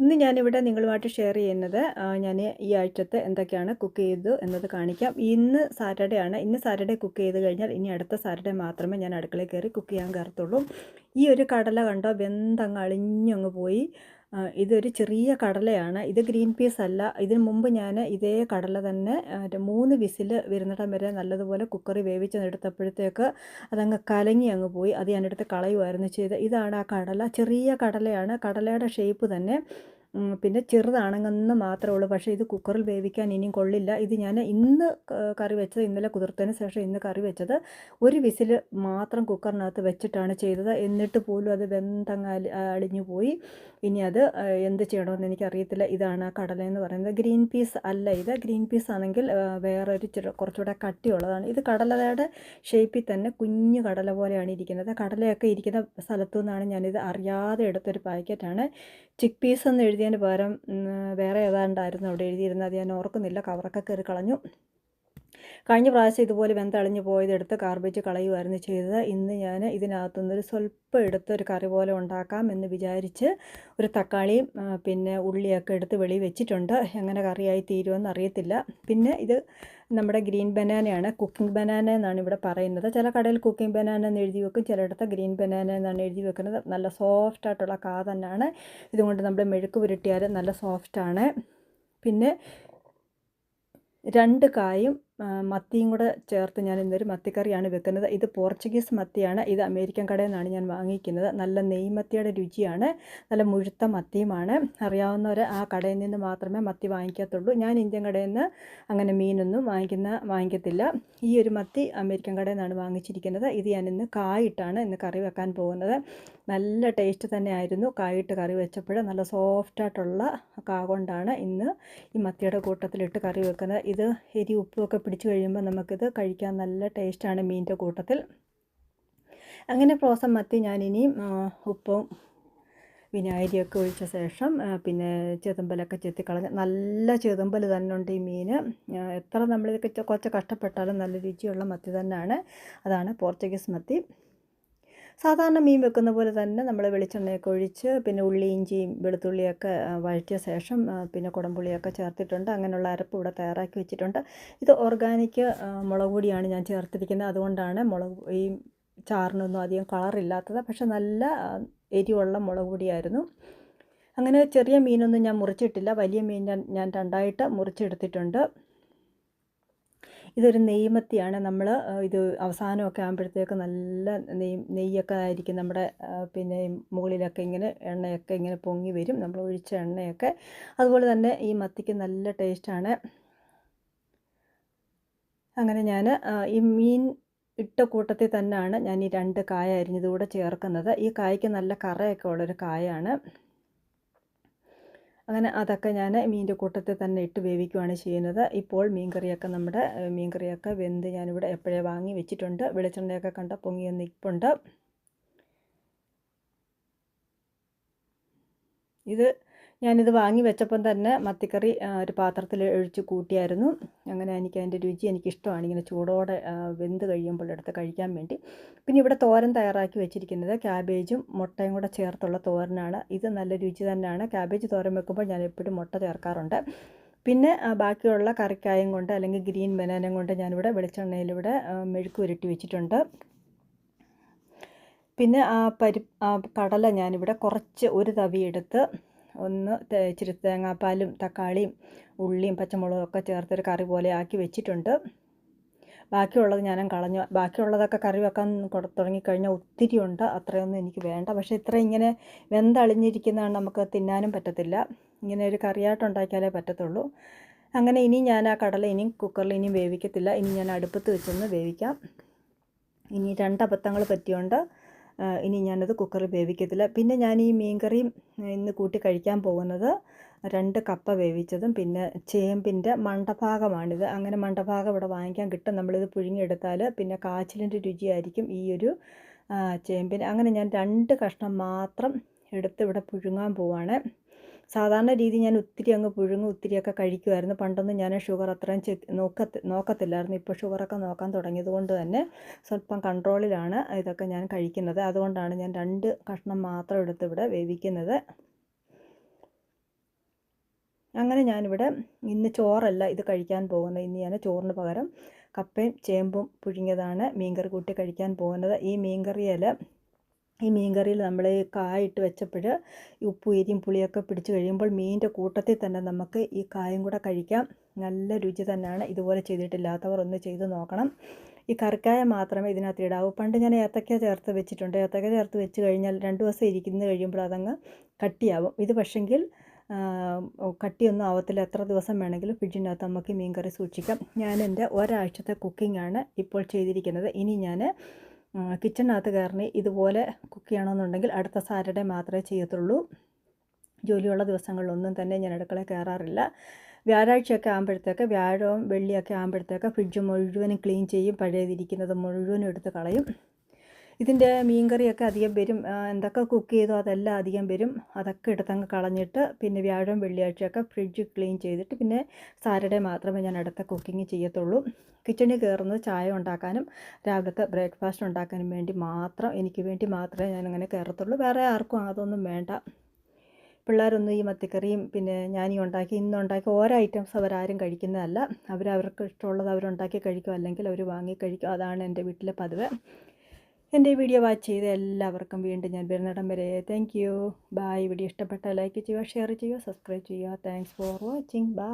ഇന്ന് ഞാനിവിടെ നിങ്ങളുമായിട്ട് ഷെയർ ചെയ്യുന്നത് ഞാൻ ഈ ആഴ്ചത്തെ എന്തൊക്കെയാണ് കുക്ക് ചെയ്തു എന്നത് കാണിക്കാം. ഇന്ന് സാറ്റർഡേ ആണ്. ഇന്ന് സാറ്റർഡേ കുക്ക് ചെയ്ത് കഴിഞ്ഞാൽ ഇനി അടുത്ത സാറ്റർഡേ മാത്രമേ ഞാൻ അടുക്കളയിൽ കയറി കുക്ക് ചെയ്യാൻ കയറത്തുള്ളൂ. ഈ ഒരു കടല കണ്ടോ? വെന്തങ്ങ് അളിഞ്ഞങ്ങ് പോയി. ഇതൊരു ചെറിയ കടലയാണ്. ഇത് ഗ്രീൻ പീസ് അല്ല. ഇതിന് മുമ്പ് ഞാൻ ഇതേ കടല തന്നെ മൂന്ന് വിസിൽ വരുന്നിടം വരെ നല്ലതുപോലെ കുക്കറി വേവിച്ചെടുത്തപ്പോഴത്തേക്ക് അതങ്ങ് കലങ്ങി അങ്ങ് പോയി. അത് ഞാനെടുത്ത് കളയുമായിരുന്നു ചെയ്ത് ഇതാണ് ആ കടല. ചെറിയ കടലയാണ്. കടലയുടെ ഷേപ്പ് തന്നെ പിന്നെ ചെറുതാണെന്ന് മാത്രമേ ഉള്ളൂ. പക്ഷേ ഇത് കുക്കറിൽ വേവിക്കാൻ ഇനിയും കൊള്ളില്ല. ഇത് ഞാൻ ഇന്ന് കറി വെച്ചത് ഇന്നലെ കുതിർത്തതിന് ശേഷം ഇന്ന് കറി വെച്ചത് ഒരു വിസിൽ മാത്രം കുക്കറിനകത്ത് വെച്ചിട്ടാണ് ചെയ്തത്. എന്നിട്ട് പോലും അത് വെന്തങ്ങ അളിഞ്ഞു പോയി. ഇനി അത് എന്ത് ചെയ്യണമെന്ന് എനിക്കറിയത്തില്ല. ഇതാണ് ആ കടല എന്ന് പറയുന്നത്. ഗ്രീൻ പീസ് അല്ല ഇത്. ഗ്രീൻ പീസ് ആണെങ്കിൽ വേറെ ചെറു കുറച്ചുകൂടെ കട്ടിയുള്ളതാണ്. ഇത് കടലയുടെ ഷേപ്പിൽ തന്നെ കുഞ്ഞു കടല പോലെയാണ് ഇരിക്കുന്നത്. കടലയൊക്കെ ഇരിക്കുന്ന സ്ഥലത്തു നിന്നാണ് ഞാനിത് അറിയാതെ എടുത്തൊരു പാക്കറ്റാണ്. ചിക്ക് പീസ് എന്ന് എഴുതിയതിന് പകരം വേറെ ഏതാണ്ടായിരുന്നു അവിടെ എഴുതിയിരുന്നത്? ഞാൻ ഓർക്കുന്നില്ല. കവറൊക്കെ കയറി കളഞ്ഞു. കഴിഞ്ഞ പ്രാവശ്യം ഇതുപോലെ വെന്തളിഞ്ഞ് പോയതെടുത്ത് കാർബേജ് കളയുമായിരുന്നു ചെയ്തത്. ഇന്ന് ഞാൻ ഇതിനകത്തുനിന്നൊരു സ്വല്പം എടുത്ത് ഒരു കറി പോലെ ഉണ്ടാക്കാം എന്ന് വിചാരിച്ച് ഒരു തക്കാളിയും പിന്നെ ഉള്ളിയൊക്കെ എടുത്ത് വെളി വെച്ചിട്ടുണ്ട്. എങ്ങനെ കറിയായി തീരുമെന്ന് അറിയത്തില്ല. പിന്നെ ഇത് നമ്മുടെ ഗ്രീൻ ബനാനയാണ് കുക്കിംഗ് ബനാന എന്നാണ് ഇവിടെ പറയുന്നത്. ചില കടയിൽ കുക്കിംഗ് ബനാന എന്ന് എഴുതി വെക്കും ചിലയിടത്ത് ഗ്രീൻ ബനാന എന്നാണ് എഴുതി വെക്കുന്നത്. നല്ല സോഫ്റ്റ് ആയിട്ടുള്ള കാ തന്നെയാണ്. ഇതുകൊണ്ട് നമ്മൾ മെഴുക്ക് പുരട്ടിയാൽ നല്ല സോഫ്റ്റാണ് പിന്നെ രണ്ട് കായും മത്തിയും കൂടെ ചേർത്ത് ഞാൻ ഇന്നൊരു മത്തിക്കറിയാണ് വെക്കുന്നത്. ഇത് പോർച്ചുഗീസ് മത്തിയാണ്. ഇത് അമേരിക്കൻ കടയിൽ നിന്നാണ് ഞാൻ വാങ്ങിക്കുന്നത്. നല്ല നെയ്മത്തിയുടെ രുചിയാണ്. നല്ല മുഴുത്ത മത്തിയുമാണ്. അറിയാവുന്നവർ ആ കടയിൽ നിന്ന് മാത്രമേ മത്തി വാങ്ങിക്കത്തുള്ളൂ. ഞാൻ ഇന്ത്യൻ കടയിൽ നിന്ന് അങ്ങനെ മീനൊന്നും വാങ്ങിക്കുന്ന വാങ്ങിക്കത്തില്ല. ഈ ഒരു മത്തി അമേരിക്കൻ കടയിൽ നിന്നാണ് വാങ്ങിച്ചിരിക്കുന്നത്. ഇത് ഞാൻ ഇന്ന് കായിട്ടാണ് ഇന്ന് കറി വെക്കാൻ പോകുന്നത്. നല്ല ടേസ്റ്റ് തന്നെയായിരുന്നു. കായിട്ട് കറി വെച്ചപ്പോൾ നല്ല സോഫ്റ്റായിട്ടുള്ള കാ കൊണ്ടാണ് ഇന്ന് ഈ മത്തിയുടെ കൂട്ടത്തിലിട്ട് കറി വെക്കുന്നത്. ഇത് എരി ഉപ്പുമൊക്കെ പിടിച്ചു കഴിയുമ്പോൾ നമുക്കിത് കഴിക്കാൻ നല്ല ടേസ്റ്റാണ് മീനിന്റെ കൂട്ടത്തിൽ. അങ്ങനെ ഫ്രോസൺ മത്തി ഞാനിനിയും ഉപ്പും വിനാഗിരിയൊക്കെ ഒഴിച്ച ശേഷം പിന്നെ ചെതുമ്പലൊക്കെ ചെത്തിക്കളഞ്ഞ് നല്ല ചെതുമ്പൽ തന്നെ ഉണ്ട് ഈ മീൻ എത്ര നമ്മളിതൊക്കെ കുറച്ച് കഷ്ടപ്പെട്ടാലും നല്ല രുചിയുള്ള മത്തി തന്നെയാണ്. അതാണ് പോർച്ചുഗീസ് മത്തി. സാധാരണ മീൻ വെക്കുന്ന പോലെ തന്നെ നമ്മൾ വെളിച്ചെണ്ണയൊക്കെ ഒഴിച്ച് പിന്നെ ഉള്ളി ഇഞ്ചിയും വെളുത്തുള്ളിയൊക്കെ വഴറ്റിയ ശേഷം പിന്നെ കുടംപുളിയൊക്കെ ചേർത്തിട്ടുണ്ട്. അങ്ങനെയുള്ള അരപ്പ് ഇവിടെ തയ്യാറാക്കി വെച്ചിട്ടുണ്ട്. ഇത് ഓർഗാനിക് മുളക് പൊടിയാണ് ഞാൻ ചേർത്തിരിക്കുന്നത്. അതുകൊണ്ടാണ് മുളക് ഈ ചാറിനൊന്നും അധികം കളറില്ലാത്തത് പക്ഷെ നല്ല എരിവുള്ള മുളക് പൊടിയായിരുന്നു. അങ്ങനെ ചെറിയ മീനൊന്നും ഞാൻ മുറിച്ചിട്ടില്ല. വലിയ മീൻ ഞാൻ ഞാൻ രണ്ടായിട്ട് മുറിച്ചെടുത്തിട്ടുണ്ട്. ഇതൊരു നെയ്മത്തിയാണ്. നമ്മൾ ഇത് അവസാനമൊക്കെ ആകുമ്പോഴത്തേക്ക് നല്ല നെയ് നെയ്യൊക്കെ ആയിരിക്കും നമ്മുടെ പിന്നെ മുകളിലൊക്കെ ഇങ്ങനെ എണ്ണയൊക്കെ ഇങ്ങനെ പൊങ്ങി വരും. നമ്മൾ ഒഴിച്ച എണ്ണയൊക്കെ. അതുപോലെ തന്നെ ഈ മത്തിക്ക് നല്ല ടേസ്റ്റാണ്. അങ്ങനെ ഞാൻ ഈ മീൻ ഇട്ട കൂട്ടത്തിൽ തന്നെയാണ് ഞാൻ ഈ രണ്ട് കായ അരിഞ്ഞതുകൂടെ ചേർക്കുന്നത്. ഈ കായ്ക്ക് നല്ല കറയൊക്കെ ഉള്ളൊരു കായാണ്. അങ്ങനെ അതൊക്കെ ഞാൻ മീന്റെ കൂട്ടത്തിൽ തന്നെ ഇട്ട് വേവിക്കുകയാണ് ചെയ്യുന്നത്. ഇപ്പോൾ മീൻകറിയൊക്കെ നമ്മുടെ മീൻകറിയൊക്കെ വെന്ത് ഞാനിവിടെ എപ്പോഴേ വാങ്ങി വെച്ചിട്ടുണ്ട്. വെളിച്ചെണ്ണയൊക്കെ കണ്ട പൊങ്ങി നിൽപ്പുണ്ട് ഇത് ഞാനിത് വാങ്ങി വെച്ചപ്പം തന്നെ മത്തിക്കറി ഒരു പാത്രത്തിൽ ഒഴിച്ച് കൂട്ടിയായിരുന്നു. അങ്ങനെ എനിക്ക് അതിന്റെ രുചി എനിക്കിഷ്ടമാണ്. ഇങ്ങനെ ചൂടോടെ വെന്ത് കഴിയുമ്പോൾ എടുത്ത് കഴിക്കാൻ വേണ്ടി. പിന്നെ ഇവിടെ തോരൻ തയ്യാറാക്കി വെച്ചിരിക്കുന്നത് ക്യാബേജും മുട്ടയും കൂടെ ചേർത്തുള്ള തോരനാണ്. ഇത് നല്ല രുചി തന്നെയാണ്. ക്യാബേജ് തോരൻ വെക്കുമ്പോൾ ഞാൻ എപ്പോഴും മുട്ട ചേർക്കാറുണ്ട്. പിന്നെ ബാക്കിയുള്ള കറിക്കായം കൊണ്ട് അല്ലെങ്കിൽ ഗ്രീൻ ബനാനം കൊണ്ട് ഞാനിവിടെ വെളിച്ചെണ്ണയിലിവിടെ ആ, മെഴുക്ക് ഉരുട്ടി വെച്ചിട്ടുണ്ട്. പിന്നെ ആ പരി കടല ഞാനിവിടെ കുറച്ച് ഒരു തവി എടുത്ത് ഒന്ന് ഇച്ചിരി തേങ്ങാപ്പാലും തക്കാളിയും ഉള്ളിയും പച്ചമുളകും ഒക്കെ ചേർത്തൊരു കറി പോലെ ആക്കി വെച്ചിട്ടുണ്ട്. ബാക്കിയുള്ളത് ഞാൻ കളഞ്ഞു. ബാക്കിയുള്ളതൊക്കെ കറി വെക്കാൻ തുടങ്ങിക്കഴിഞ്ഞാൽ ഒത്തിരി ഉണ്ട്. അത്രയൊന്നും എനിക്ക് വേണ്ട. പക്ഷേ ഇത്ര ഇങ്ങനെ വെന്തളിഞ്ഞിരിക്കുന്നതാണ് നമുക്ക് തിന്നാനും പറ്റത്തില്ല. ഇങ്ങനെ ഒരു കറിയായിട്ട് ഉണ്ടാക്കിയാലേ പറ്റത്തുള്ളൂ. അങ്ങനെ ഇനി ഞാൻ ആ കടല ഇനിയും കുക്കറിൽ ഇനിയും വേവിക്കത്തില്ല. ഇനി ഞാൻ അടുപ്പത്ത് വെച്ചൊന്ന് വേവിക്കാം. ഇനി രണ്ട് അബദ്ധങ്ങൾ പറ്റിയോണ്ട് ഇനി ഞാനത് കുക്കറിൽ വേവിക്കത്തില്ല. പിന്നെ ഞാൻ ഈ മീൻകറിയും ഇന്ന് കൂട്ടി കഴിക്കാൻ പോകുന്നത് രണ്ട് കപ്പ വേവിച്ചതും പിന്നെ ചേമ്പിന്റെ മണ്ടഭാഗമാണിത്. അങ്ങനെ മണ്ടഭാഗം ഇവിടെ വാങ്ങിക്കാൻ കിട്ടും. നമ്മളിത് പുഴുങ്ങിയെടുത്താൽ പിന്നെ കാച്ചിലിന്റെ രുചിയായിരിക്കും ഈ ഒരു ചേമ്പിന്. അങ്ങനെ ഞാൻ രണ്ട് കഷ്ണം മാത്രം എടുത്ത് ഇവിടെ പുഴുങ്ങാൻ പോവാണ്. സാധാരണ രീതി ഞാൻ ഒത്തിരി അങ്ങ് പുഴുങ്ങും ഒത്തിരിയൊക്കെ കഴിക്കുമായിരുന്നു പണ്ടൊന്നും ഞാൻ ഷുഗർ അത്രയും ചെ നോക്കത്തി നോക്കത്തില്ലായിരുന്നു. ഇപ്പോൾ ഷുഗറൊക്കെ നോക്കാൻ തുടങ്ങിയത് കൊണ്ട് തന്നെ സ്വല്പം കൺട്രോളിലാണ് ഇതൊക്കെ ഞാൻ കഴിക്കുന്നത്. അതുകൊണ്ടാണ് ഞാൻ രണ്ട് കഷ്ണം മാത്രം എടുത്ത് ഇവിടെ വേവിക്കുന്നത്. അങ്ങനെ ഞാനിവിടെ ഇന്ന് ചോറല്ല ഇത് കഴിക്കാൻ പോകുന്നത്. ഇന്ന് ഞാൻ ചോറിന് പകരം കപ്പയും ചേമ്പും പുഴുങ്ങിയതാണ് മീൻകറി കൂട്ടി കഴിക്കാൻ പോകുന്നത്. ഈ മീൻകറിയിൽ ഈ മീൻകറിയിൽ നമ്മൾ ഈ കായിട്ട് വെച്ചപ്പോൾ ഉപ്പും എരിയും പുളിയൊക്കെ പിടിച്ച് കഴിയുമ്പോൾ മീനിന്റെ കൂട്ടത്തിൽ തന്നെ നമുക്ക് ഈ കായും കൂടെ കഴിക്കാം. നല്ല രുചി തന്നെയാണ് ഇതുപോലെ ചെയ്തിട്ടില്ലാത്തവർ ഒന്ന് ചെയ്ത് നോക്കണം. ഈ കറിക്കായ മാത്രമേ ഇതിനകത്ത് ഇടാവൂ. പണ്ട് ഞാൻ ഏത്തക്ക ചേർത്ത് വെച്ചിട്ടുണ്ട്. ഏത്തക്ക ചേർത്ത് വെച്ച് കഴിഞ്ഞാൽ രണ്ട് ദിവസം ഇരിക്കുന്ന കഴിയുമ്പോൾ അതങ്ങ് കട്ടിയാവും. ഇത് പക്ഷെങ്കിൽ കട്ടിയൊന്നും ആവത്തില്ല. എത്ര ദിവസം വേണമെങ്കിലും ഫ്രിഡ്ജിനകത്ത് നമുക്ക് മീൻ കറി സൂക്ഷിക്കാം. ഞാൻ എന്റെ ഒരാഴ്ചത്തെ കുക്കിംഗ് ആണ് ഇപ്പോൾ ചെയ്തിരിക്കുന്നത്. ഇനി ഞാൻ കിച്ചണിനകത്ത് കയറി ഇതുപോലെ കുക്ക് ചെയ്യണമെന്നുണ്ടെങ്കിൽ അടുത്ത സാറ്റർഡേ മാത്രമേ ചെയ്യത്തുള്ളൂ. ജോലിയുള്ള ദിവസങ്ങളിലൊന്നും തന്നെ ഞാൻ അടുക്കള കയറാറില്ല. വ്യാഴാഴ്ചയൊക്കെ ആകുമ്പോഴത്തേക്ക് വ്യാഴവും വെള്ളിയൊക്കെ ആകുമ്പോഴത്തേക്ക് ഫ്രിഡ്ജ് മുഴുവനും ക്ലീൻ ചെയ്യും പഴയതിരിക്കുന്നത് മുഴുവനും എടുത്ത് കളയും. ഇതിന്റെ മീൻകറിയൊക്കെ അധികം വരും. എന്തൊക്കെ കുക്ക് ചെയ്തോ അതെല്ലാം അധികം വരും. അതൊക്കെ എടുത്തങ്ങ് കളഞ്ഞിട്ട് പിന്നെ വ്യാഴം വെള്ളിയാഴ്ചയൊക്കെ ഫ്രിഡ്ജ് ക്ലീൻ ചെയ്തിട്ട് പിന്നെ സാറ്റർഡേ മാത്രമേ ഞാൻ അടുത്ത കുക്കിംഗ് ചെയ്യത്തുള്ളൂ. കിച്ചണിൽ കയറുന്നത് ചായ ഉണ്ടാക്കാനും രാവിലത്തെ ബ്രേക്ക്ഫാസ്റ്റ് ഉണ്ടാക്കാനും വേണ്ടി മാത്രം എനിക്ക് വേണ്ടി മാത്രമേ ഞാൻ അങ്ങനെ കയറത്തുള്ളൂ വേറെ ആർക്കും അതൊന്നും വേണ്ട. പിള്ളേരൊന്നും ഈ മത്തിക്കറിയും പിന്നെ ഈ ഉണ്ടാക്കി ഇന്നുണ്ടാക്കി ഓരോ ഐറ്റംസ് അവരാരും കഴിക്കുന്നതല്ല. അവരവർക്ക് ഇഷ്ടമുള്ളത് അവരുണ്ടാക്കി കഴിക്കും അല്ലെങ്കിൽ അവർ വാങ്ങി കഴിക്കും. അതാണ് എന്റെ വീട്ടിലെ പതിവ്. എന്റെ വീഡിയോ വാച്ച് ചെയ്ത എല്ലാവർക്കും വീണ്ടും ഞാൻ വരുന്നിടം വരെ. താങ്ക് യു ബായ് വീഡിയോ ഇഷ്ടപ്പെട്ടാൽ ലൈക്ക് ചെയ്യുക ഷെയർ ചെയ്യുക സബ്സ്ക്രൈബ് ചെയ്യുക. Thanks for watching bye